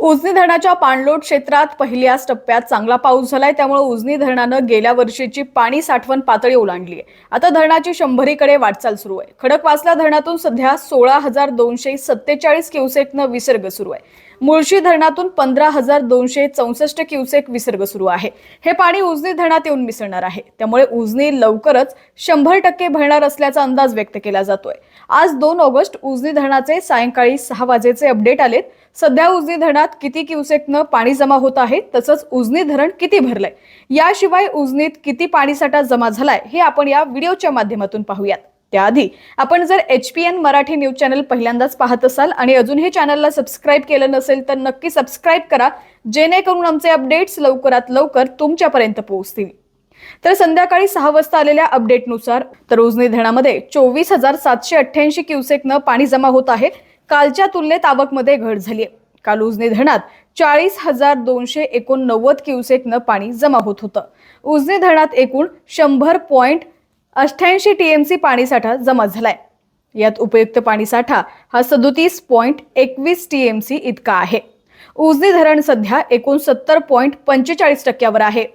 उजनी धरणाच्या पाणलोट क्षेत्रात पहिल्याच टप्प्यात चांगला पाऊस झालाय त्यामुळे उजनी धरणानं गेल्या वर्षीची पाणी साठवण पातळी ओलांडली आहे. आता धरणाची शंभरीकडे वाटचाल सुरू आहे. खडकवासला धरणातून सध्या सोळा हजार दोनशे सत्तेचाळीस क्युसेकनं विसर्ग सुरू आहे. मुळशी धरणातून पंधरा हजार दोनशे चौसष्ट क्युसेक विसर्ग सुरू आहे. हे पाणी उजनी धरणात येऊन मिसळणार आहे. त्यामुळे उजनी लवकरच शंभर टक्के भरणार असल्याचा अंदाज व्यक्त केला जातोय. आज दोन ऑगस्ट उजनी धरणाचे सायंकाळी सहा वाजेचे अपडेट आलेत. सध्या उजनी धरणात किती क्युसेकनं पाणी जमा होत आहे तसंच उजनी धरण किती भरलंय? याशिवाय उजनीत किती पाणीसाठा जमा झालाय हे आपण या व्हिडिओच्या माध्यमातून पाहूयात. त्याआधी आपण जर H P N Marathi news channel पहिल्यांदाच पाहत असाल आणि अजून हे चॅनलला सबस्क्राईब केलं नसेल तर नक्की सबस्क्राईब करा जेणेकरून आमचे अपडेट्स लवकरात लवकर तुमच्यापर्यंत पोहोचतील. तर संध्याकाळी सहा वाजता आलेल्या अपडेटनुसार तर उजनी धरणामध्ये चोवीस हजार सातशे अठ्ठ्याऐंशी क्युसेकनं पाणी जमा होत आहे. कालच्या तुलनेत आवकमध्ये घट झाली आहे काल उजनी धरणात चाळीस हजार दोनशे एकोणनव्वद क्युसेकनं पाणी जमा होत होतं. उजनी धरणात एकूण शंभर पॉईंट अठ्ठ्याऐंशी टीएमसी पाणीसाठा जमा झालाय. यात उपयुक्त पाणीसाठा हा सदोतीस पॉईंट एकवीस टीएमसी इतका आहे. उजनी धरण सध्या एकोणसत्तर पॉईंट पंचेचाळीस टक्क्यावर आहे.